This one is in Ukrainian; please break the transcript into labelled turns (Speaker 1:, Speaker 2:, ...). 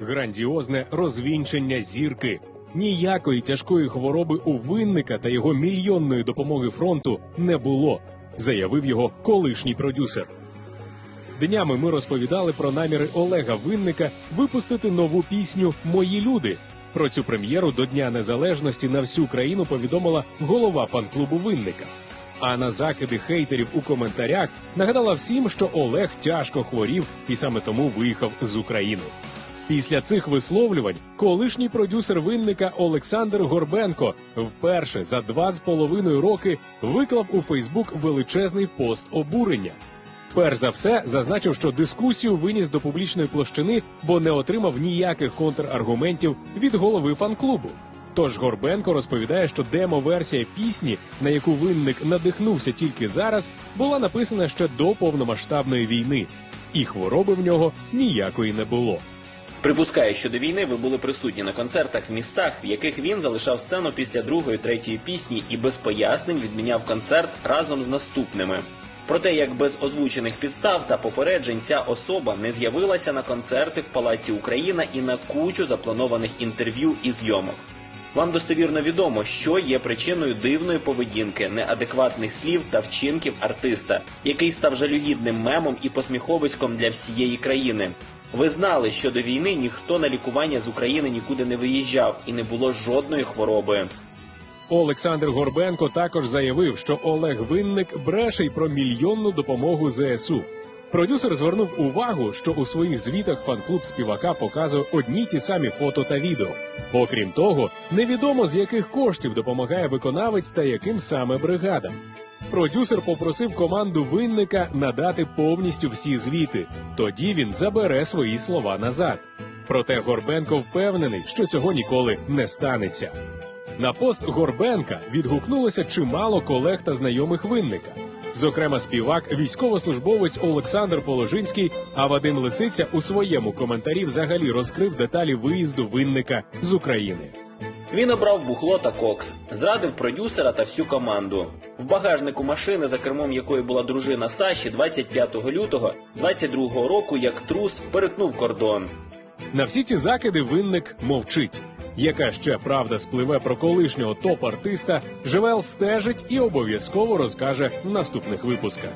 Speaker 1: Грандіозне розвінчення зірки. Ніякої тяжкої хвороби у винника та його мільйонної допомоги фронту не було, заявив його колишній продюсер. Днями ми розповідали про наміри Олега Винника випустити нову пісню Мої люди. Про цю прем'єру до Дня Незалежності на всю країну повідомила голова фан-клубу Винника. А на закиди хейтерів у коментарях нагадала всім, що Олег тяжко хворів і саме тому виїхав з України. Після цих висловлювань колишній продюсер винника Олександр Горбенко вперше за два з половиною роки виклав у Фейсбук величезний пост обурення. Перш за все зазначив, що дискусію виніс до публічної площини, бо не отримав ніяких контраргументів від голови фан-клубу. Тож Горбенко розповідає, що демо-версія пісні, на яку винник надихнувся тільки зараз, була написана ще до повномасштабної війни, і хвороби в нього ніякої не було.
Speaker 2: Припускаю, що до війни ви були присутні на концертах в містах, в яких він залишав сцену після другої, третьої пісні і без пояснень відміняв концерт разом з наступними. Про те, як без озвучених підстав та попереджень ця особа не з'явилася на концерти в Палаці Україна і на кучу запланованих інтерв'ю і зйомок. Вам достовірно відомо, що є причиною дивної поведінки, неадекватних слів та вчинків артиста, який став жалюгідним мемом і посміховиськом для всієї країни. Ви знали, що до війни ніхто на лікування з України нікуди не виїжджав і не було жодної хвороби.
Speaker 1: Олександр Горбенко також заявив, що Олег Винник бреше й про мільйонну допомогу ЗСУ. Продюсер звернув увагу, що у своїх звітах фан-клуб співака показує одні ті самі фото та відео. Окрім того, невідомо з яких коштів допомагає виконавець та яким саме бригадам. Продюсер попросив команду винника надати повністю всі звіти. Тоді він забере свої слова назад. Проте Горбенко впевнений, що цього ніколи не станеться. На пост Горбенка відгукнулося чимало колег та знайомих винника. Зокрема, співак, військовослужбовець Олександр Положинський, а Вадим Лисиця у своєму коментарі взагалі розкрив деталі виїзду винника з України.
Speaker 2: Він обрав бухло та кокс, зрадив продюсера та всю команду. В багажнику машини, за кермом якої була дружина Саші, 25 лютого 22 року, як трус, перетнув кордон.
Speaker 1: На всі ці закиди винник мовчить. Яка ще правда спливе про колишнього топ-артиста, Живел стежить і обов'язково розкаже в наступних випусках.